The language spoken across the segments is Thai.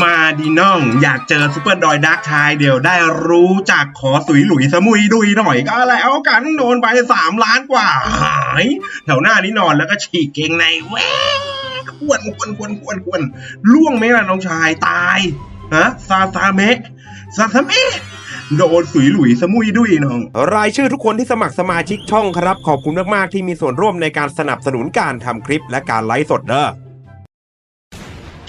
มาดีน้อง อยากเจอซูเปอร์ดอยดักชายเดี๋ยวได้รู้จักขอสุยหลุยสมุยดุยหน่อยก็แล้วกันโดนไปสามล้านกว่าหายแถวหน้านี้นอนแล้วก็ฉีกเกงในแวกควนควนควนควนควนล่วงไหมล่ะน้องชายตายฮะซาซาเมะซาซาเมะโดนสุยหลุยสมุยดุยน้อง รายชื่อทุกคนที่สมัครสมาชิกช่องครับ ขอบคุณมาก ๆ ที่มีส่วนร่วมในการสนับสนุนการทำคลิปและการไลฟ์สดเด้อ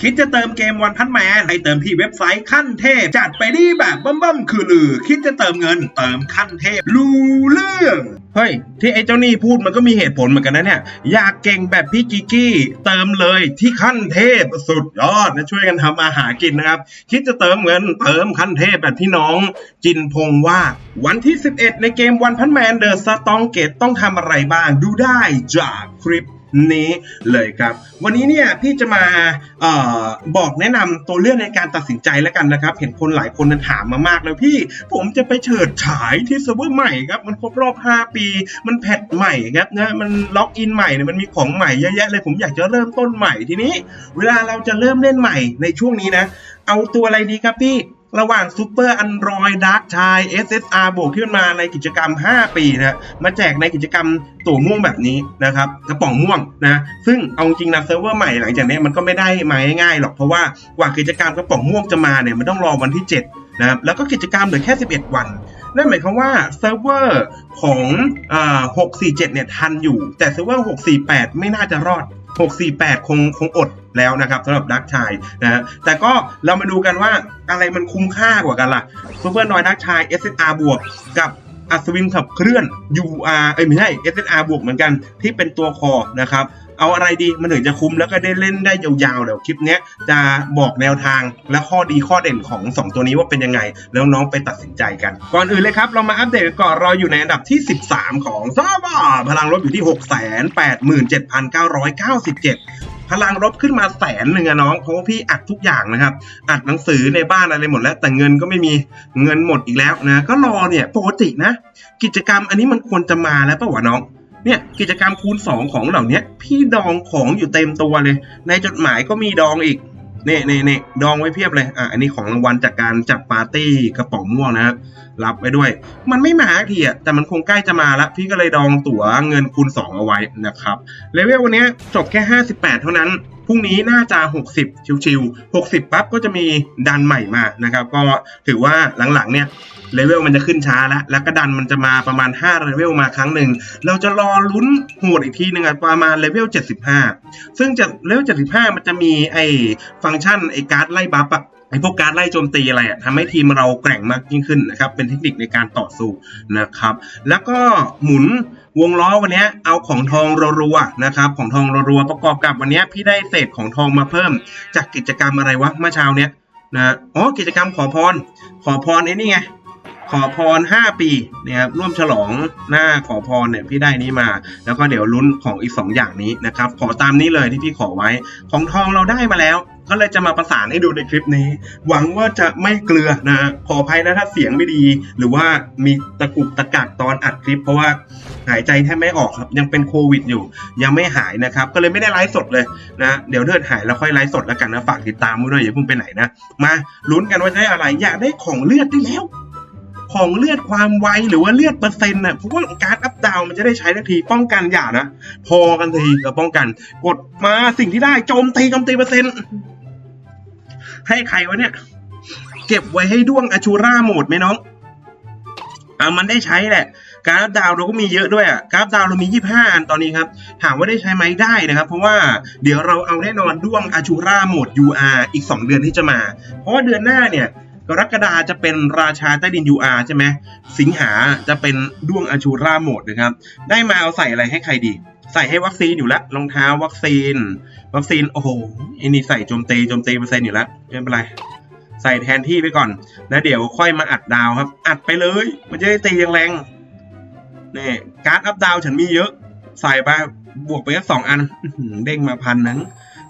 คิดจะเติมเกมวันพันแมนให้เติมที่เว็บไซต์ขั้นเทพ จัดไปดีแบบบ้มบ้มคือลือ คิดจะเติมเงินเติมขั้นเทพรู้เรื่องเฮ้ยที่ไอ้เจ้านี่พูดมันก็มีเหตุผลเหมือนกันนะเนี่ย อยากเก่งแบบพี่กิกกี้เติมเลยที่ขั้นเทพสุดยอดนะช่วยกันทำอาหารกินนะครับ คิดจะเติมเงินเติมขั้นเทพแบบที่น้อง จินพงว่า วันที่ 11 ในเกมวันพันแมนเดอะสตองเกตต้องทำอะไรบ้างดูได้จากคลิป นี้เลยครับ วันนี้เนี่ยพี่จะมาออบอกแนะนำตัวเลือกในการตัดสินใจแล้วกันนะครับ เห็นคนหลายคนถามมามากแล้วพี่ผมจะไปเฉิดฉายที่เซิร์ฟเวอร์ใหม่ครับมันครบรอบ 5 ปี มันแพทใหม่ครับนะมันล็อกอินใหม่เนี่ยมันมีของใหม่เยอะแยะเลยผมอยากจะเริ่มต้นใหม่ทีนี้ เวลาเราจะเริ่มเล่นใหม่ในช่วงนี้นะ เอาตัวอะไรดีครับพี่ ระหว่างซูเปอร์อันรอยดาร์กชาย SSR บวกที่มันมาในกิจกรรม 5 ปีนะมาแจกในกิจกรรมตั๋วม่วงแบบนี้นะครับกระป๋องม่วงนะซึ่งเอาจริงนะเซิร์ฟเวอร์ใหม่หลังจากนี้มันก็ไม่ได้มาง่ายๆหรอกเพราะว่ากว่ากิจกรรมกระป๋องม่วงจะมาเนี่ยมันต้องรอวันที่ 7นะครับแล้วก็กิจกรรมเหลือแค่ 11 วัน นั่นหมายความว่าเซิร์ฟเวอร์ของอ647 เนี่ยทันอยู่ แต่เซิร์ฟเวอร์ 648 ไม่น่าจะรอด 648 คงคงอดแล้วนะครับสำหรับดักชายนะฮะแต่ก็เรามาดูกันว่าอะไรมันคุ้มค่ากว่ากันล่ะซูเปอร์นอยดักชาย SSR บวกกับอัศวินขับเคลื่อน UR เอ้ยไม่ใช่ SSR บวกเหมือนกันที่เป็นตัวคอนะครับ เอาอะไรดีมันถึงจะคุ้มแล้วก็ได้เล่นได้ยาวๆเดี๋ยวคลิปเนี้ยจะบอกแนวทางและข้อดีข้อเด่นของ 2 ตัวนี้ว่าเป็นยังไง แล้วน้องไปตัดสินใจกัน ก่อนอื่นเลยครับ เรามาอัปเดตก่อนเราอยู่ในอันดับที่ 13 ของซาบาพลังลบอยู่ที่ 687,997พลังลบขึ้นมาแสนหนึ่งอะน้องเพราะว่าพี่อัดทุกอย่างนะครับ อัดหนังสือในบ้านอะไรหมดแล้ว แต่เงินก็ไม่มีเงินหมดอีกแล้วนะ ก็รอเนี่ยปกตินะ กิจกรรมอันนี้มันควรจะมาแล้วป่าวะน้อง เนี่ยกิจกรรมคูณ 2 ของเหล่านี้พี่ดองของอยู่เต็มตัวเลย ในจดหมายก็มีดองอีกเน่เน่เน่ดองไว้เพียบเลยอะอันนี้ของรางวัลจากการจัดปาร์ตี้กระป๋องม่วงนะครับรับไว้ด้วย มันไม่มาทีอะแต่มันคงใกล้จะมาละพี่ก็เลยดองตั๋วเงินคูณ 2 เอาไว้นะครับเลเวลวันนี้จบแค่ 58 เท่านั้น พรุ่งนี้น่าจะ 60 ชิวๆ60 ปั๊บก็จะมีดันใหม่มานะครับ ก็ถือว่าหลังๆเนี่ยเลเวลมันจะขึ้นช้าแล้ว แล้วก็ดันมันจะมาประมาณ 5 เลเวลมาครั้งหนึ่ง เราจะรอลุ้นโหดอีกทีหนึงอะประมาณเลเวล 75 ซึ่งจะเลเวล 75 มันจะมีไอ้ฟังก์ชันไอ้การ์ดไล่บัฟอะไอ้พวกการ์ดไล่โจมตีอะไรอะทำให้ทีมเราแกร่งมากยิ่งขึ้นนะครับ เป็นเทคนิคในการต่อสู้นะครับ แล้วก็หมุน วงล้อวันนี้เอาของทองรัวๆนะครับ ของทองรัวๆประกอบกับวันนี้พี่ได้เศษของทองมาเพิ่ม จากกิจกรรมอะไรวะเมื่อเช้าเนี้ยนะอ๋อกิจกรรมขอพร ขอพรไอ้นี่ไงขอพร 5 ปีเนี่ยครับร่วมฉลองหน้าขอพรเนี่ยพี่ได้นี้มา แล้วก็เดี๋ยวลุ้นของอีก 2 อย่างนี้นะครับ ขอตามนี้เลยที่พี่ขอไว้ของทองเราได้มาแล้ว ก็เลยจะมาประสานให้ดูในคลิปนี้ หวังว่าจะไม่เกลือนะขออภัยนะถ้าเสียงไม่ดี หรือว่ามีตะกุกตะกักตอนอัดคลิป เพราะว่าหายใจแทบไม่ออกครับ ยังเป็นโควิดอยู่ ยังไม่หายนะครับ ก็เลยไม่ได้ไลฟ์สดเลยนะเดี๋ยวเลือดหายแล้วค่อยไลฟ์สดแล้วกันนะฝากติดตามไว้ด้วยอย่าเพิ่งไปไหนนะมาลุ้นกันว่าจะได้อะไรอยากได้ของเลือดได้แล้วของเลือดความไวหรือว่าเลือดเปอร์เซ็นต์น่ะเพราะว่าการอัพดาวมันจะได้ใช้ทันทีป้องกันอย่านะ พอกันทีกับป้องกัน กดมาสิ่งที่ได้โจมตีโจมตีเปอร์เซ็นต์ ให้ใครวะเนี่ย เก็บไว้ให้ด้วงอชูราโหมดไหมน้องอ่ามันได้ใช้แหละกรอัพดาวเราก็มีเยอะด้วยอะกรอัพดาวเรามี 25 อันตอนนี้ครับ ถามว่าได้ใช้ไหมได้นะครับ เพราะว่าเดี๋ยวเราเอาแน่นอนด้วงอชูราโหมด UR อีก 2 เดือนที่จะมา เพราะว่าเดือนหน้าเนี่ยกรกฎาจะเป็นราชาใต้ดิน UR ใช่ไหมสิงหาจะเป็นด้วงอชูราโหมดนะครับ ได้มาเอาใส่อะไรให้ใครดี ใส่ให้วัคซีนอยู่แล้วรองเท้าวัคซีน วัคซีนโอ้โหไอ้นี่ใส่โจมตีโจมตีเปอร์เซ็นต์อยู่แล้วไม่เป็นไรใส่แทนที่ไปก่อน แล้วเดี๋ยวค่อยมาอัดดาวครับ อัดไปเลย มันจะได้ตีแรงๆนี่การ์ดอัพดาวฉันมีเยอะ ใส่ไปบวกไปแค่สองอันเด้งมาพันหนึ่ง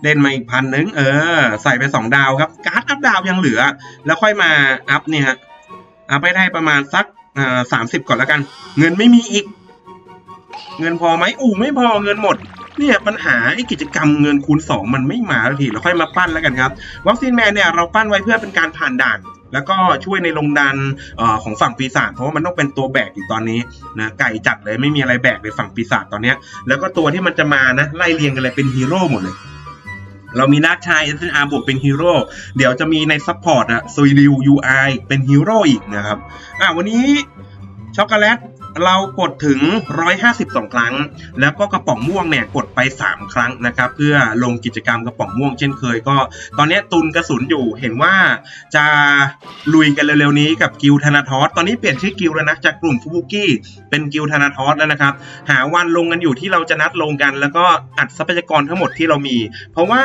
เล่นมาอีกพันหนึ่งเออ ใส่ไปสองดาวครับ การ์ดอัพดาวยังเหลือ แล้วค่อยมาอัพเนี่ยฮะอัพไปได้ประมาณสักอ่าสามสิบก่อนแล้วกัน เงินไม่มีอีก เงินพอไหมอู่ไม่พอเงินหมด เนี่ยปัญหาไอ้กิจกรรมเงินคูณ 2 มันไม่มาสักทีเราค่อยมาปั้นแล้วกันครับวัคซีนแมนเนี่ยเราปั้นไว้เพื่อเป็นการผ่านด่านแล้วก็ช่วยในลงดันอของฝั่งปีศาจเพราะว่ามันต้องเป็นตัวแบกอยู่ตอนนี้นะไก่จัดเลยไม่มีอะไรแบกเลยฝั่งปีศาจตอนเนี้ยแล้วก็ตัวที่มันจะมานะไล่เรียงกันเลยเป็นฮีโร่หมดเลยเรามีนักชาย SNR บวกเป็นฮีโร่เดี๋ยวจะมีในซัพพอร์ตอะซุยริว UI เป็นฮีโร่อีกนะครับอะวันนี้ ช็อกโกแลตเรากดถึง 152 ครั้ง แล้วก็กระป๋องม่วงเนี่ยกดไป 3 ครั้งนะครับ เพื่อลงกิจกรรมกระป๋องม่วงเช่นเคยก็ ตอนนี้ตุนกระสุนอยู่เห็นว่าจะลุยกันเร็วๆนี้กับกิลธนาทอสตอนนี้เปลี่ยนชื่อกิลแล้วนะจากกลุ่มฟูบุกี้เป็นกิลธนาทอสแล้วนะครับ หาวันลงกันอยู่ที่เราจะนัดลงกัน แล้วก็อัดทรัพยากรทั้งหมดที่เรามี เพราะว่า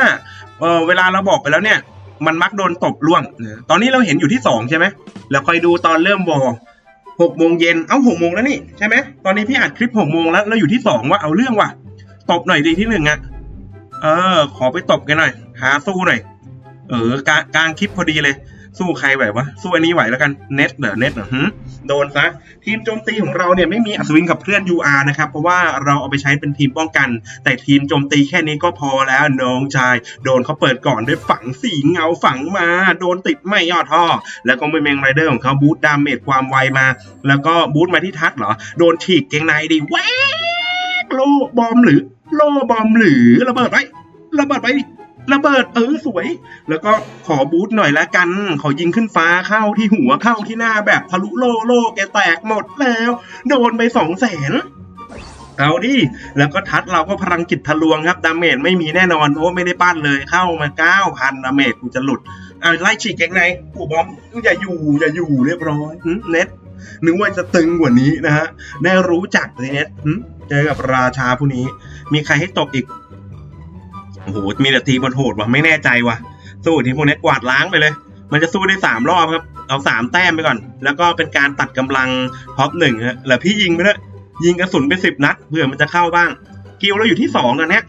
เเวลาเราบอกไปแล้วเนี่ยมันมักโดนตบล่วง ตอนนี้เราเห็นอยู่ที่สองใช่ไหมแล้วคอยดูตอนเริ่มวอ หกโมงเย็นเอ้าหกโมงแล้วนี่ใช่ไหมตอนนี้พี่อัดคลิปหกโมงแล้วเราอยู่ที่สองว่าเอาเรื่องว่ะตบหน่อยดีที่หนึ่งอะเออ ขอไปตบกันหน่อย หาสู้หน่อย เออกลางคลิปพอดีเลย สู้ใครไหววะ สู้อันนี้ไหวแล้วกัน เน็ตเหรอ เน็ตเหรอหึโดนซะ ทีมโจมตีของเราเนี่ยไม่มีอัศวินกับเพื่อน UR นะครับ เพราะว่าเราเอาไปใช้เป็นทีมป้องกัน แต่ทีมโจมตีแค่นี้ก็พอแล้วน้องชาย โดนเขาเปิดก่อนด้วยฝังสีเงาฝังมา โดนติดไม่ย่อท่อ แล้วก็ไม่เมงไรเดอร์ของเขาบูทดาเมจความไวมา แล้วก็บูทมาที่ทัดเหรอ โดนฉีกเกงในดิแวกโลบอมหรือ โลบอมหรือระเบิดไประเบิดไป ระเบิดเออสวย แล้วก็ขอบูทหน่อยละกัน ขอยิงขึ้นฟ้าเข้าที่หัวเข้าที่หน้าแบบทะลุโลโลแกแตกหมดแล้ว โดนไปสองแสนเอาดิ แล้วก็ทัดเราก็พลังจิตทะลวงครับ ดาเมจไม่มีแน่นอนเพราะว่าไม่ได้ปั้นเลยเข้ามาเก้าพันดาเมจกูจะหลุดเอาไล่ฉีกเกงในกูบอมอย่าอยู่อย่าอยู่เรียบร้อยเน็ตนึกว่าจะตึงกว่านี้นะฮะได้รู้จักเลยเน็ตเจอกับราชาผู้นี้ มีใครให้ตบอีก โอ้โหมีแต่ทีมันโหดว่ะไม่แน่ใจว่ะ สู้ทีมพวกนี้กวาดล้างไปเลย มันจะสู้ได้สามรอบครับ เอาสามแต้มไปก่อน แล้วก็เป็นการตัดกำลังท็อปหนึ่งฮะแล้วพี่ยิงไปเลยยิงกระสุนไปสิบนัดเผื่อมันจะเข้าบ้าง กิลเราอยู่ที่สองตอนเนี้ย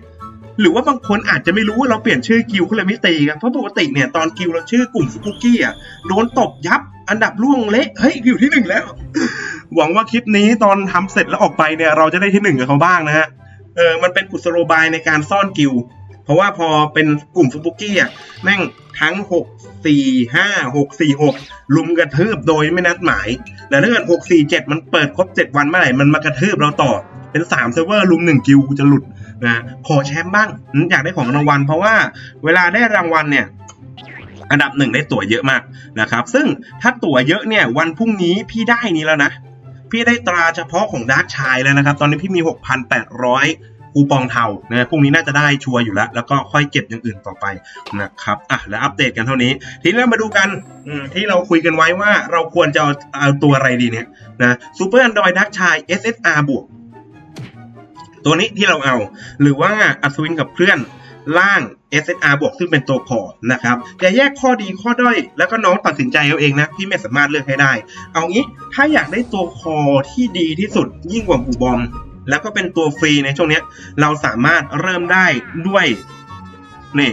หรือว่าบางคนอาจจะไม่รู้ว่าเราเปลี่ยนชื่อกิลเขาเลยไม่ตีกันเพราะปกติเนี่ยตอนกิลเราชื่อกลุ่มสุกุกี้อะโดนตบยับ อันดับล่วงเละเฮ้ยอยู่ที่หนึ่งแล้ว หวังว่าคลิปนี้ตอนทำเสร็จแล้วออกไปเนี่ยเราจะได้ที่หนึ่งกับเขาบ้างนะฮะเออมันเป็นกุศโลบายในการซ่อนกิล ราะว่าพอเป็นกลุ่มฟุบุกี้อะแม่งทั้ง 6 4 5 6 4 6 ลุมกระทืบโดยไม่นัดหมายแต่ถ้าเกิด6 4 7 มันเปิดครบ 7 วันเมื่อไหร่ มันมากระทืบเราต่อเป็น3เซิร์ฟเวอร์ลุม1กิวกูจะหลุดนะขอแชมป์บ้างอืมอยากได้ของรางวัล เพราะว่าเวลาได้รางวัลเนี่ยอันดับหนึ่งได้ตั๋วเยอะมากนะครับ ซึ่งถ้าตั๋วเยอะเนี่ยวันพรุ่งนี้พี่ได้นี้แล้วนะ พี่ได้ตราเฉพาะของดาร์กชายแล้วนะครับ ตอนนี้พี่มี 6,800 คูปองเทานะพรุ่งนี้น่าจะได้ชัวร์อยู่แล้ว แล้วก็ค่อยเก็บอย่างอื่นต่อไปนะครับอะแล้วอัปเดตกันเท่านี้ ทีนี้เรามาดูกันที่เราคุยกันไว้ว่าเราควรจะเอาเอาตัวอะไรดีเนี่ยนะซูเปอร์ a นดรอยดักชาย SSR บวกตัวนี้ที่เราเอา หรือว่าอัศวินกับเพื่อนล่าง SSR บวกซึ่งเป็นตัวคอนะครับอย่าแยกข้อดีข้อด้อย แล้วก็น้องตัดสินใจเอาเองนะพี่ไม่สามารถเลือกให้ได้ เอางี้ถ้าอยากได้ตัวคอที่ดีที่สุดยิ่งกว่าบูบอม แล้วก็เป็นตัวฟรีในช่วงนี้เราสามารถเริ่มได้ด้วยนี่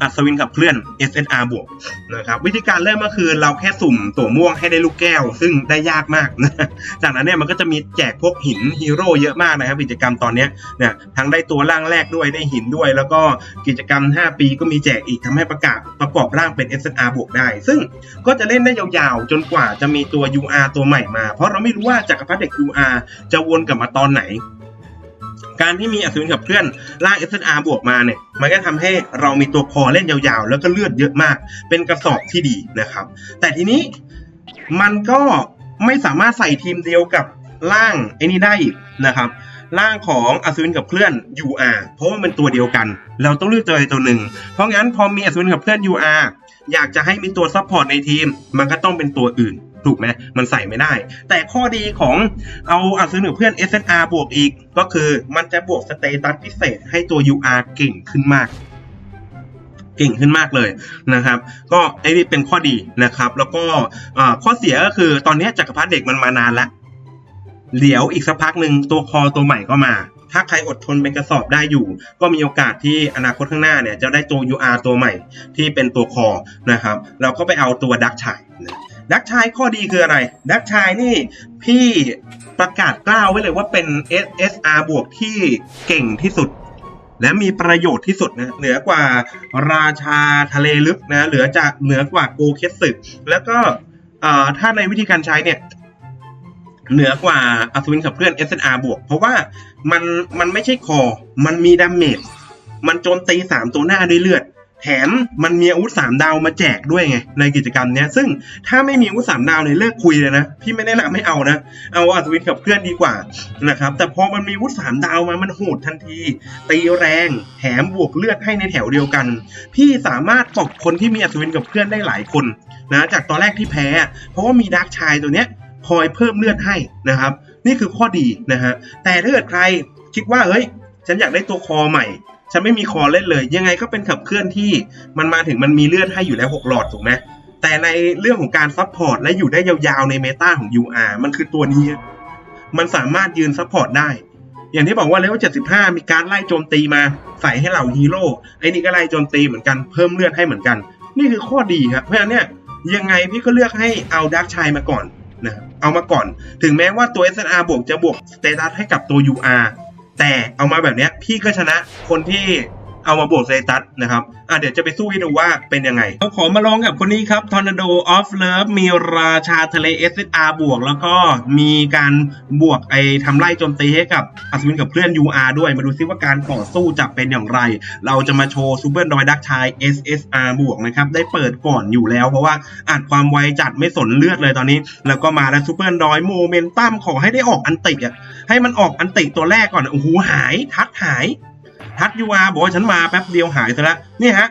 อัศวินขับเคลื่อน SNR บวกนะครับวิธีการเริ่มก็คือเราแค่สุ่มตัวม่วงให้ได้ลูกแก้ว ซึ่งได้ยากมากนะจากนั้นเนี่ยมันก็จะมีแจกพวกหินฮีโร่เยอะมากนะครับกิจกรรมตอนนี้เนี่ยทั้งได้ตัวร่างแรกด้วยได้หินด้วย แล้วก็กิจกรรม 5 ปีก็มีแจกอีกทำให้ประกาศประกอบร่างเป็น SNR บวกได้ ซึ่งก็จะเล่นได้ยาวๆ จนกว่าจะมีตัว UR ตัวใหม่มา เพราะเราไม่รู้ว่าจักรพรรดิเด็ก UR จะวนกลับมาตอนไหน การที่มีอัศวินกับเพื่อนล่าง SNR บวกมาเนี่ย มันก็ทำให้เรามีตัวคอเล่นยาวๆ แล้วก็เลือดเยอะมาก เป็นกระสอบที่ดีนะครับ แต่ทีนี้มันก็ไม่สามารถใส่ทีมเดียวกับร่างไอ้นี่ได้อีกนะครับร่างของอัศวินกับเพื่อน UR เพราะว่ามันตัวเดียวกัน เราต้องเลือกตัวใดตัวหนึ่ง เพราะงั้นพอมีอัศวินกับเพื่อน UR อยากจะให้มีตัวซัพพอร์ตในทีม มันก็ต้องเป็นตัวอื่น ถูกไหมมันใส่ไม่ได้ แต่ข้อดีของเอาอัศวินกับเพื่อน SNR บวกอีก ก็คือมันจะบวกสเตตัสพิเศษให้ตัว UR เก่งขึ้นมากเก่งขึ้นมากเลยนะครับ ก็ไอ้นี่เป็นข้อดีนะครับ แล้วก็ข้อเสียก็คือตอนนี้จักรพรรดิเด็กมันมานานแล้วเดี๋ยวอีกสักพักหนึ่งตัวคอตัวใหม่ก็มา ถ้าใครอดทนเป็นกระสอบได้อยู่ ก็มีโอกาสที่อนาคตข้างหน้าเนี่ยจะได้ตัว UR ตัวใหม่ที่เป็นตัวคอนะครับ เราก็ไปเอาตัวดักชายนะ ดักชายข้อดีคืออะไร ดักชายนี่พี่ประกาศกล้าวไว้เลยว่าเป็น SSR บวกที่เก่งที่สุด และมีประโยชน์ที่สุดนะเหนือกว่าราชาทะเลลึกนะเหลือจากเหนือกว่าโกเคสึแล้วก็ถ้าในวิธีการใช้เนี่ยเหนือกว่าอัศวินขับเคลื่อน SNR บวก เพราะว่ามันมันไม่ใช่คอ มันมีดาเมจ มันโจมตี 3 ตัวหน้าด้วยเลือด แถมมันมีอาวุธ3ดาวมาแจกด้วยไงในกิจกรรมเนี้ยซึ่งถ้าไม่มีอาวุธ3ดาวเนี่ยเลิกคุยเลยนะพี่ไม่ได้ละไม่เอานะเอาอัศวินขับเคลื่อนดีกว่านะครับแต่พอมันมีอาวุธ3ดาวมามันโหดทันที ตีแรงแถมบวกเลือดให้ในแถวเดียวกัน พี่สามารถตบคนที่มีอัศวินกับเพื่อนได้หลายคนนะจากตอนแรกที่แพ้ เพราะว่ามีดาร์กชายตัวเนี้ยคอยเพิ่มเลือดให้นะครับ นี่คือข้อดีนะฮะแต่ถ้าเกิดใครคิดว่าเฮ้ยฉันอยากได้ตัวคอใหม่ ฉันไม่มีคอเล่นเลย ยังไงก็เป็นขับเคลื่อนที่มันมาถึงมันมีเลือดให้อยู่แล้ว6หลอดถูกไหมแต่ในเรื่องของการซัพพอร์ตและอยู่ได้ยาวๆในเมตาของ UR มันคือตัวนี้ มันสามารถยืนซัพพอร์ตได้ อย่างที่บอกว่าเลเวล75 มีการไล่โจมตีมาใส่ให้เหล่าฮีโร่ไอ้นี่ก็ไล่โจมตีเหมือนกันเพิ่มเลือดให้เหมือนกัน นี่คือข้อดีครับเพราะฉะนั้นเนี่ยยังไงพี่ก็เลือกให้เอาดาร์กชายมาก่อนนะเอามาก่อน ถึงแม้ว่าตัว SNR บวกจะบวกสเตตัสให้กับตัว UR แต่เอามาแบบเนี้ยพี่ก็ชนะคนที่ เอามาบวกสเตตัสนะครับอะเดี๋ยวจะไปสู้ให้ดูว่าเป็นยังไงเราขอมาลองกับคนนี้ครับ Tornado of Love มีราชาทะเล SSR บวก แล้วก็มีการบวกไอ้ทำไล่โจมตีให้กับอัศวินกับเพื่อน UR ด้วยมาดูซิว่าการต่อสู้จะเป็นอย่างไร เราจะมาโชว์ซูเปอร์ดอยดักชาย SSR บวกนะครับได้เปิดก่อนอยู่แล้ว เพราะว่าอัดความไวจัดไม่สนเลือดเลยตอนนี้ แล้วก็มาแล้วซูเปอร์ดอยโมเมนตัมขอให้ได้ออกอันติอะให้มันออกอันติตัวแรกก่อนโอ้โหหายทัดหาย ทัดยูอาบอกว่าฉันมาแป๊บเดียวหายซะละนี่ฮะ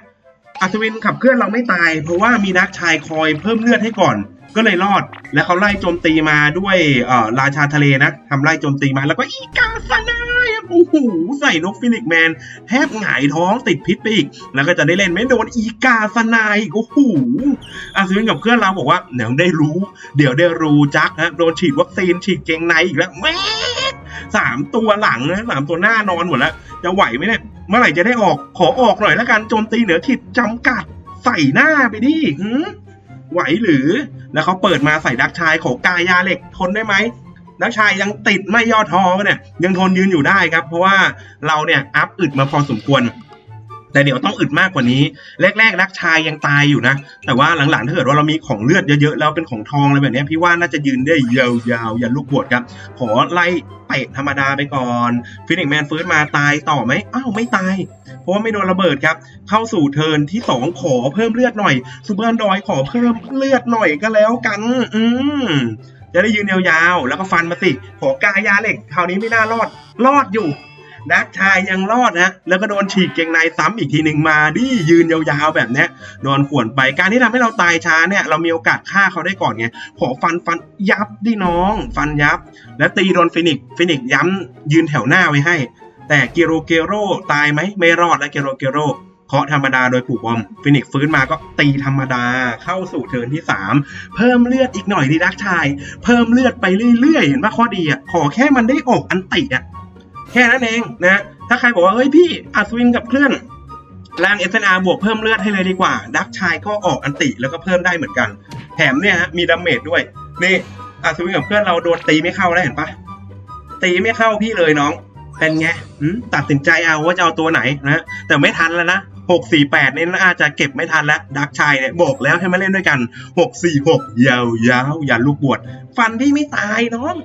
อัศวินขับเคลื่อนเราไม่ตาย เพราะว่ามีนักชายคอยเพิ่มเลือดให้ก่อน ก็เลยรอด แล้วเขาไล่โจมตีมาด้วยเอ่อราชาทะเลนะทำไล่โจมตีมาแล้วก็อีกาสนาโอ้โหใส่นกฟินิกแมนแทบหงายท้องติดพิษไปอีก แล้วก็จะได้เล่นไม่โดนอีกาสนายโอ้โหอัศวินกับเพื่อนเราบอกว่าเดี๋ยวได้รู้ เดี๋ยวได้รู้จักนะโดนฉีดวัคซีนฉีดเกงในอีกแล้วแม่ สามตัวหลังนะสามตัวหน้านอนหมดแล้ว จะไหวไหมเนี่ย เมื่อไหร่จะได้ออกขอออกหน่อยแล้วกันโจมตีเหนือขีดจำกัดใส่หน้าไปดิหืมไหวหรือ แล้วเขาเปิดมาใส่ดักชายขอกายาเหล็กทนได้ไหมดักชายยังติดไม่ย่อท้อเนี่ยยังทนยืนอยู่ได้ครับ เพราะว่าเราเนี่ยอัพอึดมาพอสมควร แต่เดี๋ยวต้องอึดมากกว่านี้ แรกๆดักชายยังตายอยู่นะ แต่ว่าหลังๆถ้าเกิดว่าเรามีของเลือดเยอะๆ แล้วเป็นของทองอะไรแบบนี้พี่ว่าน่าจะยืนได้ยาวๆ อย่าลูกบวชครับ ขอไล่เตะธรรมดาไปก่อนฟินิกแมนฟื้นมาตายต่อไหมอ้าวไม่ตาย เพราะว่าไม่โดนระเบิดครับ เข้าสู่เทิร์นที่ 2 ขอเพิ่มเลือดหน่อยซูเปอร์ดอยขอเพิ่มเลือดหน่อยก็แล้วกัน อืมจะได้ยืนยาวๆ แล้วก็ฟันมาสิ ขอกายาเหล็ก คราวนี้ไม่น่ารอด รอดอยู่ ดักชายยังรอดนะแล้วก็โดนฉีกเกงในซ้ำอีกทีหนึ่งมาดิยืนยาวๆแบบเนี้ยโดนข่วนไปการที่ทำให้เราตายช้าเนี่ยเรามีโอกาสฆ่าเขาได้ก่อนไงขอฟันฟันยับดิน้อง ฟันยับ แล้วตีโดนฟินิกฟินิกย้ำยืนแถวหน้าไว้ให้ แต่เกโรเกโรตายไหมไม่รอดแล้วเกโรเกโรเคาะธรรมดาโดยผูกบอม ฟินิกฟื้นมาก็ตีธรรมดาเข้าสู่เทิร์นที่ 3 เพิ่มเลือดอีกหน่อยดีดักชาย เพิ่มเลือดไปเรื่อยๆ เห็นว่าข้อดีอะ ขอแค่มันได้ออกอันติอะ แค่นั้นเองนะ ถ้าใครบอกว่าเฮ้ยพี่อัศวินกับเคลื่อนร่าง SNR บวกเพิ่มเลือดให้เลยดีกว่า ดักชายก็ออกอันติแล้วก็เพิ่มได้เหมือนกัน แถมเนี่ยฮะมีดาเมจด้วย นี่อัศวินกับเพื่อนเราโดนตีไม่เข้าแล้วเห็นปะตีไม่เข้าพี่เลยน้อง เป็นไงตัดสินใจเอาว่าจะเอาตัวไหนนะแต่ไม่ทันแล้วนะหกสี่แปดนี่น่าจะเก็บไม่ทันแล้วดักชายเนี่ยบอกแล้วให้มาเล่นด้วยกันหกสี่หกยาวยาวๆอย่าลูกบวชฟันพี่ไม่ตายน้อง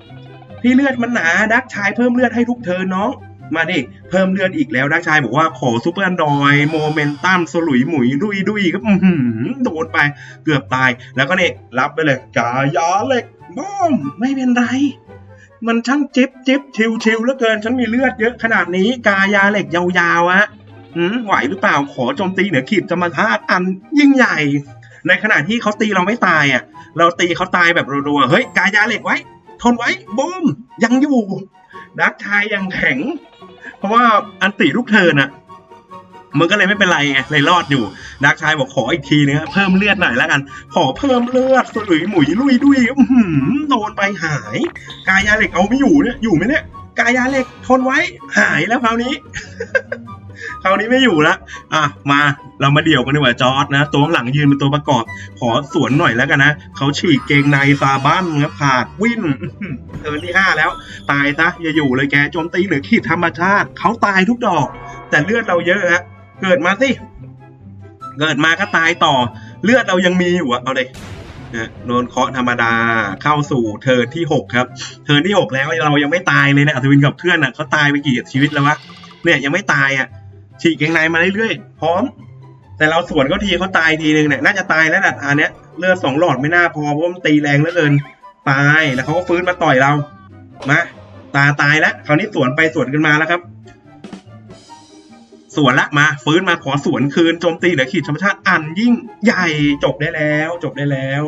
พี่เลือดมันหนาดักชายเพิ่มเลือดให้ทุกเทิร์นน้อง มาดิเพิ่มเลือดอีกแล้วดักชายบอกว่าขอซูเปอร์ดอยโมเมนตัมสลุยหมุยดุยดุยก็อื้อหือโดนไปเกือบตาย แล้วก็เนี่ยรับไปเลยกายาเหล็กบ้อมไม่เป็นไรมันช่างจิบจิบชิวชิวเหลือเกิน ฉันมีเลือดเยอะขนาดนี้ กายาเหล็กยาวๆอะหืมไหวหรือเปล่าขอโจมตีเหนือขีดธรรมธาตุอันยิ่งใหญ่ ในขณะที่เขาตีเราไม่ตายอะ เราตีเขาตายแบบรัวๆเฮ้ยกายาเหล็กไว้ ทนไว้บูมยังอยู่ดักชายยังแข็ง เพราะว่าอันติลูกเทิร์นอะมันก็เลยไม่เป็นไรไงเลยรอดอยู่ดักชายบอกขออีกทีนึงเพิ่มเลือดหน่อยแล้วกัน ขอเพิ่มเลือดสลุยหมุยลุยดุยหือโดนไปหาย กายาเหล็กเอาไม่อยู่เนี่ยอยู่ไหมเนี่ยกายาเหล็กทนไว้หายแล้วคราวนี้ คราวนี้ไม่อยู่ละอะมาเรามาเดี่ยวกันดีกว่าจอร์ดนะ ตัวหลังยืนเป็นตัวประกอบ ขอสวนหน่อยแล้วกันนะเขาฉีกเกงในซาบ้านครับขาดวิ่นเทิร์นที่ห้าแล้ว ตายซะอย่าอยู่เลยแกโจมตีเหนือขีดธรรมชาติเขาตายทุกดอก แต่เลือดเราเยอะฮะเกิดมาสิ เกิดมาก็ตายต่อ เลือดเรายังมีอยู่อะเอาเลยนะโดนเคาะธรรมดาเข้าสู่เทิร์นที่หกครับ เทิร์นที่หกแล้วเรายังไม่ตายเลยนะอัศวินกับเพื่อนอะเขาตายไปกี่ชีวิตแล้ววะเนี่ยยังไม่ตายอะ ฉีกเกงในมาเรื่อยๆพร้อม แต่เราสวนเขาทีเขาตายทีนึงเนี่ยน่าจะตายแล้วนะอันเนี้ยเลือดสองหลอดไม่น่าพอเพราะว่มันตีแรงเหลือเกินตายแล้วเขาก็ฟื้นมาต่อยเรามาตาตายแล้วคราวนี้สวนไปสวนกันมาแล้วครับสวนละมาฟื้นมาขอสวนคืนโจมตีเหนือขีดธรรมชาติอันยิ่งใหญ่จบได้แล้ว จบได้แล้ว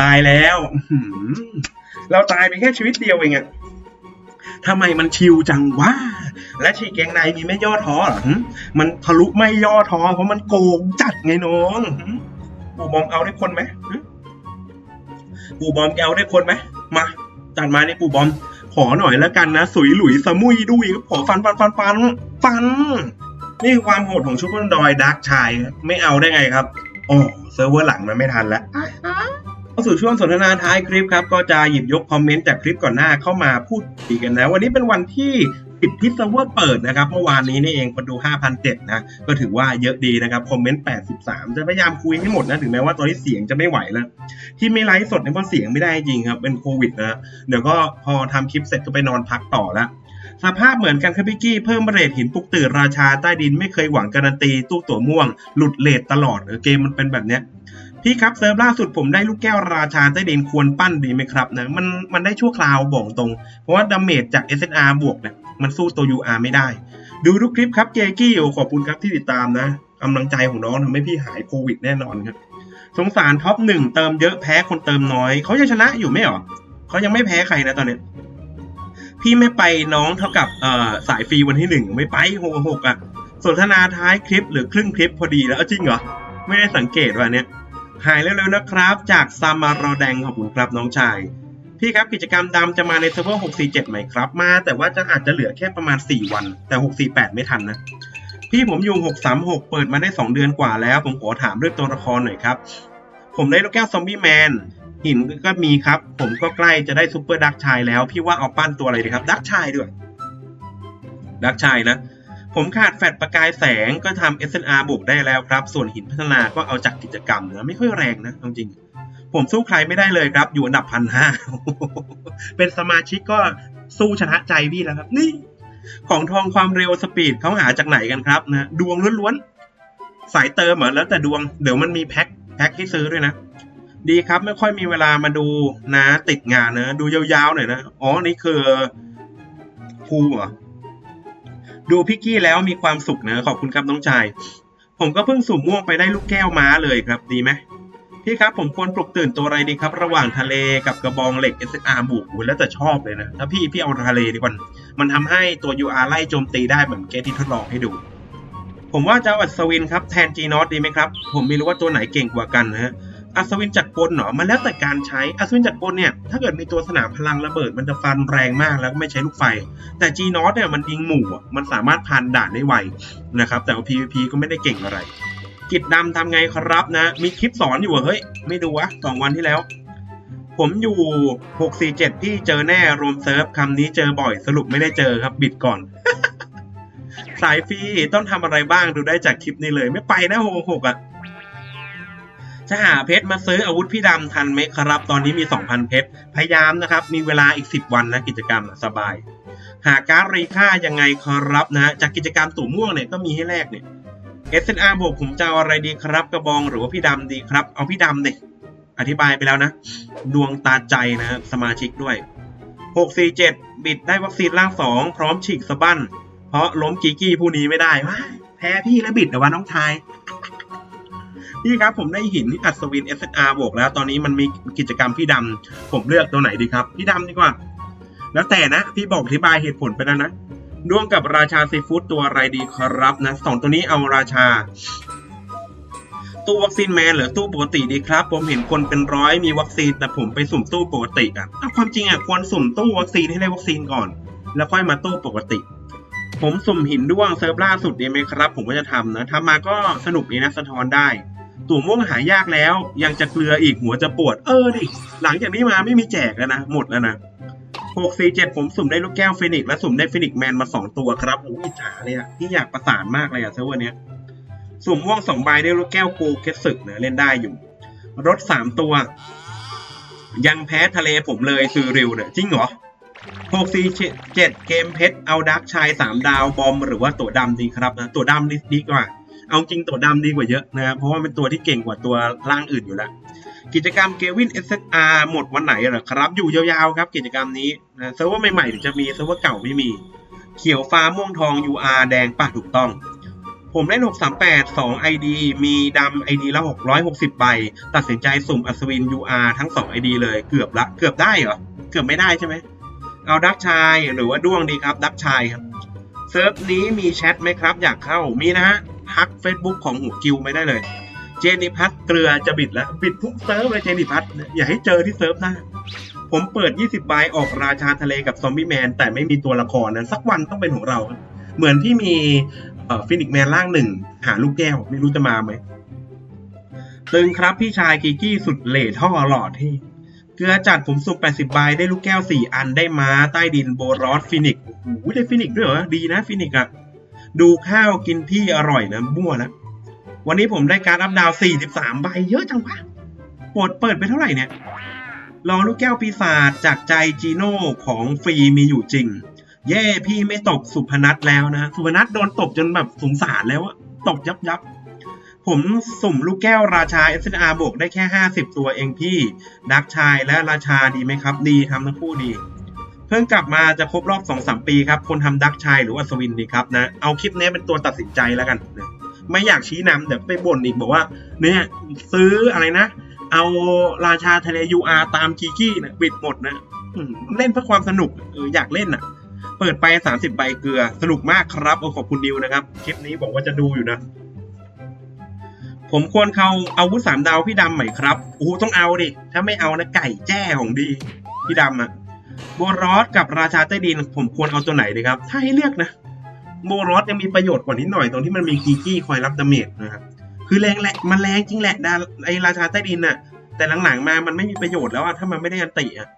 ตายแล้วเราตายไปแค่ชีวิตเดียวเองอะ ทำไมมันชิวจังวะและฉีกเกงในมีไม่ย่อท้อหรอมันทะลุไม่ย่อท้อเพราะมันโกงจัดไงน้องปู่บอมเอาได้คนไหมปู่บอมแกเอาได้คนไหมมาจัดมาในปู่บอม ขอหน่อยแล้วกันนะสุยหลุยสมุยดุยขอฟันฟันฟันฟันฟัน นี่ความโหดของชุบเปอร์ดอยดักชายไม่เอาได้ไงครับ โอ้เซิร์ฟเวอร์หลังมันไม่ทันแล้วาสู่ช่วงสนทนาท้ายคลิปครับ ก็จะหยิบยกคอมเมนต์จากคลิปก่อนหน้าเข้ามาพูดคุยกันนะ วันนี้เป็นวันที่ปิดที่เซิร์เวอร์เปิดนะครับ เมื่อวานนี้นี่เองคนดู 5,007 นะ ก็ถือว่าเยอะดีนะครับคอมเมนต์ 83 จะพยายามคุยให้หมดนะ ถึงแม้ว่าตอนนี้เสียงจะไม่ไหวแล้ว ที่ไม่ไลฟ์สดเนี่ยเพราะเสียงไม่ได้จริงครับ เป็นโควิดนะเดี๋ยวก็พอทำคลิปเสร็จก็ไปนอนพักต่อแล้วสภาพเหมือนกันครับพี่กี้เพิ่มเรทหินปลุกตื่นราชาใต้ดินไม่เคยหวังการันตีตู้ตั๋วม่วง หลุดเรทตลอดเออเกมมันเป็นแบบเนี้ย พี่ครับเซิร์ฟล่าสุดผมได้ลูกแก้วราชาใต้ดินควรปั้นดีไหมครับนะมันมันได้ชั่วคราวบอกตรง เพราะว่าดาเมจจาก SNR บวกเนี่ยมันสู้ตัว UR ไม่ได้ ดูทุกคลิปครับเจกี้โอขอบคุณครับที่ติดตามนะกำลังใจของน้องทำให้พี่หายโควิดแน่นอนครับ สงสารท็อปหนึ่งเติมเยอะแพ้คนเติมน้อย เขาจะชนะอยู่ไหมหรอเขายังไม่แพ้ใครนะตอนเนี้ยพี่ไม่ไปน้องเท่ากับเอ่อสายฟรีวันที่หนึ่งไม่ไปหกหกอะสนทนาท้ายคลิปหรือครึ่งคลิปพอดีแล้วจริงเหรอไม่ได้สังเกตว่าเนี้ย หายเร็วๆนะครับ จากซามารอแดงขอบคุณครับน้องชาย พี่ครับกิจกรรมดำจะมาในเซิร์ฟเวอร์647ไหมครับ มาแต่ว่าจะอาจจะเหลือแค่ประมาณ 4 วัน แต่ 648 ไม่ทันนะ พี่ผมอยู่ 636 เปิดมาได้ 2 เดือนกว่าแล้ว ผมขอถามเรื่องตัวละครหน่อยครับ ผมได้ลูกแก้วซอมบี้แมนหินก็มีครับ ผมก็ใกล้จะได้ซูเปอร์ดักชายแล้ว พี่ว่าเอาปั้นตัวอะไรดีครับ ดักชายด้วย ดักชายนะ ผมขาดแฟดประกายแสงก็ทำ SNR บวกได้แล้วครับ ส่วนหินพัฒนาก็เอาจากกิจกรรมนะไม่ค่อยแรงนะจริง ผมสู้ใครไม่ได้เลยครับ อยู่อันดับพันห้าเป็นสมาชิกก็สู้ชนะใจพี่แล้วครับ นี่ ของทองความเร็วสปีดเขาหาจากไหนกันครับนะดวงล้วนๆ สายเติมเหรอแล้วแต่ดวงเดี๋ยวมันมีแพ็คแพ็คให้ซื้อด้วยนะ ดีครับไม่ค่อยมีเวลามาดูนะ ติดงานนะ ดูยาวๆหน่อยนะอ๋อนี่คือภูเหรอ ดูพี่กี้แล้วมีความสุขนะขอบคุณครับน้องชาย ผมก็เพิ่งสุ่มม่วงไปได้ลูกแก้วม้าเลยครับดีไหมพี่ครับผมควรปลุกตื่นตัวอะไรดีครับ ระหว่างทะเลกับกระบองเหล็ก SR บุกแล้วแต่ชอบเลยนะ ถ้าพี่พี่เอาทะเลดีกว่ามันทำให้ตัว UR ไล่โจมตีได้เหมือนเกมที่ทดลองให้ดู ผมว่าจะอาอัศวินครับแทน G n o t ดีไหมครับ ผมไม่รู้ว่าตัวไหนเก่งกว่ากันนะฮะ อัศวินจักรกลเหรอมันแล้วแต่การใช้อัศวินจักรกลเนี่ยถ้าเกิดมีตัวสนามพลังระเบิดมันจะฟันแรงมากแล้วก็ไม่ใช้ลูกไฟ แต่ G n o t เนี่ยมันยิงหมู่มันสามารถผ่านด่านได้ไวนะครับแต่ว่า PVP ก็ไม่ได้เก่งอะไร กิจดำทำไงครับนะ มีคลิปสอนอยู่อเฮ้ย ไม่ดูวะสองวันที่แล้ว ผมอยู่ 647พี่เจอแน่รวมเซิร์ฟคำนี้เจอบ่อยสรุปไม่ได้เจอครับบิดก่อนสายฟรีต้องทำอะไรบ้างดูได้จากคลิปนี้เลย ไม่ไปนะ66อะ จะหาเพชรมาซื้ออาวุธพี่ดำทันไหมครับ ตอนนี้มี 2,000 เพชร พยายามนะครับ มีเวลาอีก 10 วันนะกิจกรรมสบาย หาการรีค่ายังไงครับนะ จากกิจกรรมตู่ม่วงเนี่ยก็มีให้แลกเนี่ย SNR บวกผมจะเอาอะไรดีครับ กระบองหรือว่าพี่ดำดีครับ เอาพี่ดำเนี่ยอธิบายไปแล้วนะ ดวงตาใจนะสมาชิกด้วย 647 บิดได้วัคซีนร่างสองพร้อมฉีกสะบั้น เพราะล้มกีกี้ผู้นี้ไม่ได้ว้าแพ้พี่แล้วบิดเหรอวะน้องชาย พี่ครับผมได้หินอัศวิน SNR บวกแล้ว ตอนนี้มันมีกิจกรรมพี่ดำผมเลือกตัวไหนดีครับ พี่ดำดีกว่า แล้วแต่นะพี่บอกอธิบายเหตุผลไปแล้วนะด้วงกับราชาซีฟู้ดตัวอะไรดีครับนะสองตัวนี้เอาราชา ตู้วัคซีนแมนหรือตู้ปกติดีครับ ผมเห็นคนเป็นร้อยมีวัคซีนแต่ผมไปสุ่มตู้ปกติอะอะความจริงอะควรสุ่มตู้วัคซีนให้ได้วัคซีนก่อน แล้วค่อยมาตู้ปกติ ผมสุ่มหินด้วงเซิร์ฟล่าสุดดีไหมครับ ผมก็จะทำนะทำมาก็สนุกดีนะสะท้อนได้ ตัวม่วงหายากแล้ว ยังจะเกลืออีกหัวจะปวด เออดิ หลังจากนี้มาไม่มีแจกแล้วนะ หมดแล้วนะหกสี่เจ็ดผมสุ่มได้ลูกแก้วฟินิกและสุ่มได้ฟินิกแมนมาสองตัวครับโอ้ยอิจฉาเลยอะที่อยากประสานมากเลยอะเซิร์ฟเวอร์เนี้ยสุ่มม่วงสองใบได้ลูกแก้วโกเกสึกเนะเล่นได้อยู่ รถสามตัว ยังแพ้ทะเลผมเลยคือริวเนี่ยจริงเหรอหกสี่เจ็ดเกมเพชรเอาดักชายสามดาวบอมหรือว่าตัวดำดีครับนะตัวดำดีดีกว่า เอาจริงตัวดำดีกว่าเยอะนะครับเพราะว่าเป็นตัวที่เก่งกว่าตัวร่างอื่นอยู่แล้ว กิจกรรมเกวิน SSR หมดวันไหนเหรอครับ อยู่ยาวๆครับกิจกรรมนี้นะเซิร์ฟเวอร์ใหม่ๆถึงจะมีเซิร์ฟเวอร์เก่าไม่มี เขียวฟ้าม่วงทอง UR แดงป่ะถูกต้อง ผมเล่น638 2 ID มีดำ ID ละ 660 ใบ ตัดสินใจสุ่มอัศวิน UR ทั้ง 2 ID เลยเกือบละเกือบได้เหรอ เกือบไม่ได้ใช่ไหมเอาดักชายหรือว่าด้วงดีครับ ดักชายครับเซิร์ฟนี้มีแชทไหมครับ อยากเข้ามีนะฮะ ทัก Facebook ของหัวกิวไม่ได้เลย เจนิพัทเกลือจะบิดแล้ว บิดทุกเซิร์ฟเลยเจนิพัทอย่าให้เจอที่เซิร์ฟหน้า ผมเปิด 20ใบออกราชาทะเลกับซอมบี้แมนแต่ไม่มีตัวละครนั้นสักวันต้องเป็นของเรา เหมือนที่มีฟินิกแมนร่างหนึ่งหาลูกแก้วไม่รู้จะมาไหมตึงครับพี่ชายกิกี้สุดเหล่ท่อหล่อที่เกลือจัดผมสุ่ม80 ใบได้ลูกแก้ว 4 อันได้ม้าใต้ดินโบรอสฟินิกโอ้โหได้ฟินิกด้วยเหรอ ดีนะฟินิกอะ ดูข้าวกินที่อร่อยนะมั่วแล้ววันนี้ผมได้การอัพดาว 43 ใบเยอะจังวะปวดเปิดไปเท่าไหร่เนี่ยรอลูกแก้วปีศาจจากใจจีโน่ของฟรีมีอยู่จริง เย่พี่ไม่ตกสุพนัทแล้วนะ สุพนัทโดนตบจนแบบสงสารแล้วอะตกยับยับผมสุ่มลูกแก้วราชา s อ r บวกได้แค่ 50 ตัวเองพี่ ดักชายและราชาดีไหมครับ ดีทำทั้งคู่ดี เพิ่งกลับมาจะครบรอบ2-3ปีครับ คนทำดักชายหรือว่าสวินดีครับนะเอาคลิปนี้เป็นตัวตัดสินใจแล้วกันนะไม่อยากชี้นำเดี๋ยวไปบ่นอีกบอกว่า เนี่ยซื้ออะไรนะ เอาราชาทะเล UR ตามกีกี้นะบิดหมดนะเล่นเพื่อความสนุกเอออยากเล่นอะ เปิดไป 30 ใบเกลือ สนุกมากครับโอ้ขอบคุณดิวนะครับ คลิปนี้บอกว่าจะดูอยู่นะ ผมควรเขาอาวุธสามดาวพี่ดำไหมครับโอ้ต้องเอาดิ ถ้าไม่เอานะไก่แจ้ของดี พี่ดำอะ โบรอสกับราชาใต้ดินผมควรเอาตัวไหนดีครับ ถ้าให้เลือกนะ โบรอสยังมีประโยชน์กว่านิดหน่อยตรงที่มันมีกีกี้คอยรับดาเมจนะครับคือแรงแหละมันแรงจริงแหละดาไอราชาใต้ดินน่ะ แต่หลังๆมามันไม่มีประโยชน์แล้วอะถ้ามันไม่ได้อันติอะ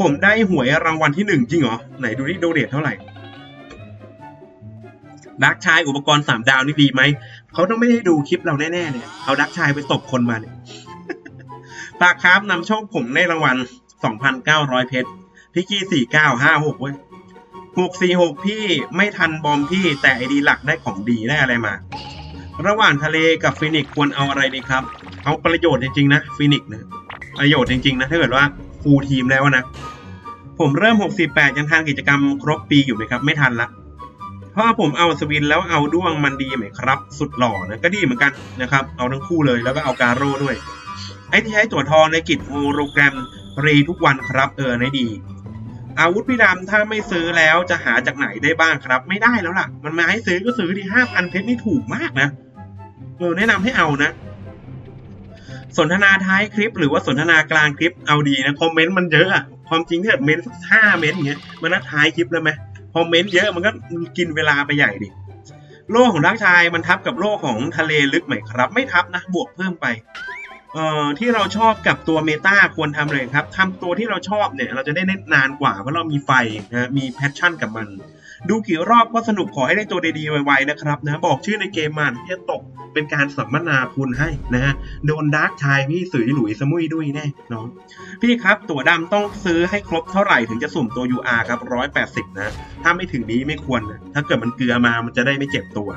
ผมได้หวยรางวัลที่หนึ่งจริงเหรอ ไหนดูที่โดเดทเท่าไหร่ดักชายอุปกรณ์สามดาวนี่ดีไหม เขาต้องไม่ได้ดูคลิปเราแน่ๆเนี่ยเอาดักชายไปตบคนมาเนี่ยปากครับนำโชคผมได้รางวัล 2,900 เพชรพี่กี้ 4956 เว้ย 646 พี่ไม่ทันบอมพี่แต่ไอดีหลักได้ของดีได้อะไรมา ระหว่างทะเลกับฟินิกควรเอาอะไรดีครับ เอาประโยชน์จริงๆนะฟินิกนะประโยชน์จริงๆนะถ้าเกิดว่าฟูลทีมแล้วนะ ผมเริ่ม 68 ยังทานกิจกรรมครบปีอยู่ไหมครับ ไม่ทันละเพราะว่าผมเอาสวินแล้วเอาด้วงมันดีไหมครับ สุดหล่อนะก็ดีเหมือนกันนะครับ เอาทั้งคู่เลยแล้วก็เอาการโร่ด้วย ไอ้ที่ใช้ตัวทองในกิจโฮโลแกรม รีทุกวันครับเออในดี อาวุธพี่ดำถ้าไม่ซื้อแล้วจะหาจากไหนได้บ้างครับ ไม่ได้แล้วล่ะ มันมาให้ซื้อก็ซื้อที่ห้าพันเพชรนี่ถูกมากนะเออแนะนำให้เอานะ สนทนาท้ายคลิป หรือว่าสนทนากลางคลิปเอาดีนะคอมเมนต์มันเยอะอะความจริงถ้าเกิดเมนต์สักห้าเมนต์เงี้ยมันน่าท้ายคลิปแล้วไหมพอเมนต์เยอะมันก็กินเวลาไปใหญ่ดิโล่ของดักชายมันทับกับโล่ของทะเลลึกไหมครับ ไม่ทับนะ บวกเพิ่มไป เอ่อที่เราชอบกับตัวเมตาควรทำเลยครับทำตัวที่เราชอบเนี่ยเราจะได้เล่นนานกว่าเพราะเรามีไฟนะมีแพชชั่นกับมัน ดูกี่รอบก็สนุกขอให้ได้ตัวดีๆไวๆนะครับนะบอกชื่อในเกมมันที่จะตกเป็นการสัมมนาคุณให้นะฮะโดนดาร์กชายพี่สุยหลุยสมุยด้วยแน่น้องพี่ครับตั๋วดำต้องซื้อให้ครบเท่าไหร่ถึงจะสุ่มตัว UR ครับ 180 นะ ถ้าไม่ถึงนี้ไม่ควรนะถ้าเกิดมันเกลือมามันจะได้ไม่เจ็บตัว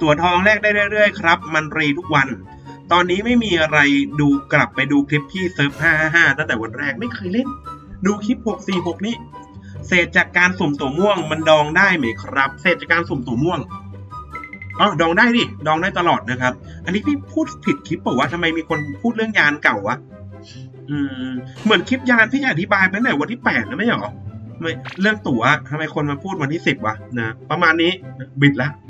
ตั๋วทองแลกได้เรื่อยๆครับ มันรีทุกวัน ตอนนี้ไม่มีอะไรดูกลับไปดูคลิปที่เซิร์ฟ 555 ตั้งแต่วันแรกไม่เคยเล่น ดูคลิป 646 นี่ เศษจากการสุ่มตัวม่วงมันดองได้ไหมครับ เศษจากการสุ่มตัวม่วงอ๋อดองได้ดิ ดองได้ตลอดนะครับ อันนี้พี่พูดผิดคลิปเปล่าวะทำไมมีคนพูดเรื่องยานเก่าวะ อืม เหมือนคลิปยานพี่อธิบายไปตั้งแต่วันที่แปดนะไม่หรอไม่เรื่องตั๋วทำไมคนมาพูดวันที่สิบวะนะประมาณนี้บิดล้ว